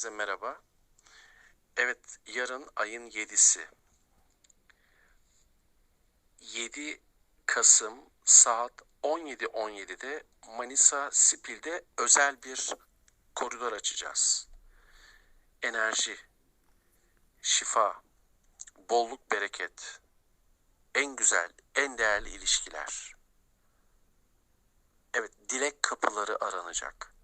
Herkese merhaba. Evet, yarın ayın 7'si. 7 Kasım saat 17.17'de Manisa Spil'de özel bir koridor açacağız. Enerji, şifa, bolluk, bereket, en güzel, en değerli ilişkiler. Evet, dilek kapıları aranacak.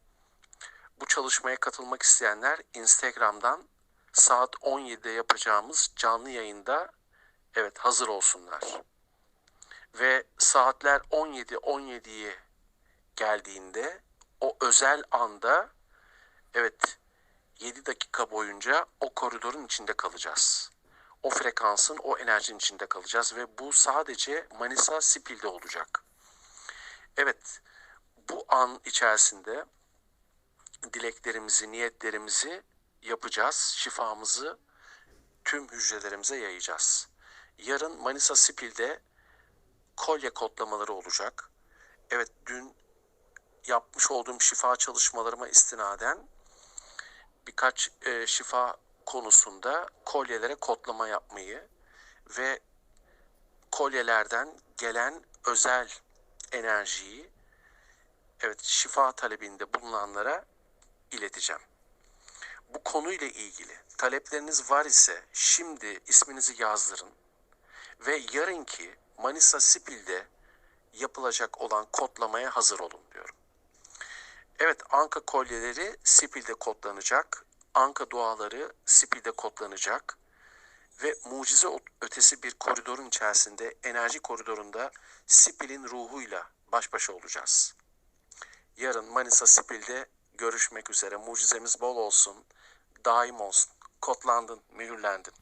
Bu çalışmaya katılmak isteyenler Instagram'dan saat 17'de yapacağımız canlı yayında evet hazır olsunlar. Ve saatler 17-17'ye geldiğinde o özel anda evet 7 dakika boyunca o koridorun içinde kalacağız. O frekansın, o enerjinin içinde kalacağız ve bu sadece Manisa Spil'de olacak. Evet, bu an içerisinde dileklerimizi, niyetlerimizi yapacağız. Şifamızı tüm hücrelerimize yayacağız. Yarın Manisa Spil'de kolye kodlamaları olacak. Evet dün yapmış olduğum şifa çalışmalarıma istinaden birkaç e, şifa konusunda kolyelere kodlama yapmayı ve kolyelerden gelen özel enerjiyi evet şifa talebinde bulunanlara ileteceğim. Bu konuyla ilgili talepleriniz var ise şimdi isminizi yazdırın ve yarınki Manisa Spil'de yapılacak olan kodlamaya hazır olun diyorum. Evet Anka kolyeleri Spil'de kodlanacak. Anka duaları Spil'de kodlanacak. Ve mucize ötesi bir koridorun içerisinde enerji koridorunda Spil'in ruhuyla baş başa olacağız. Yarın Manisa Spil'de görüşmek üzere. Mucizemiz bol olsun, daim olsun. Kodlandın, mühürlendin.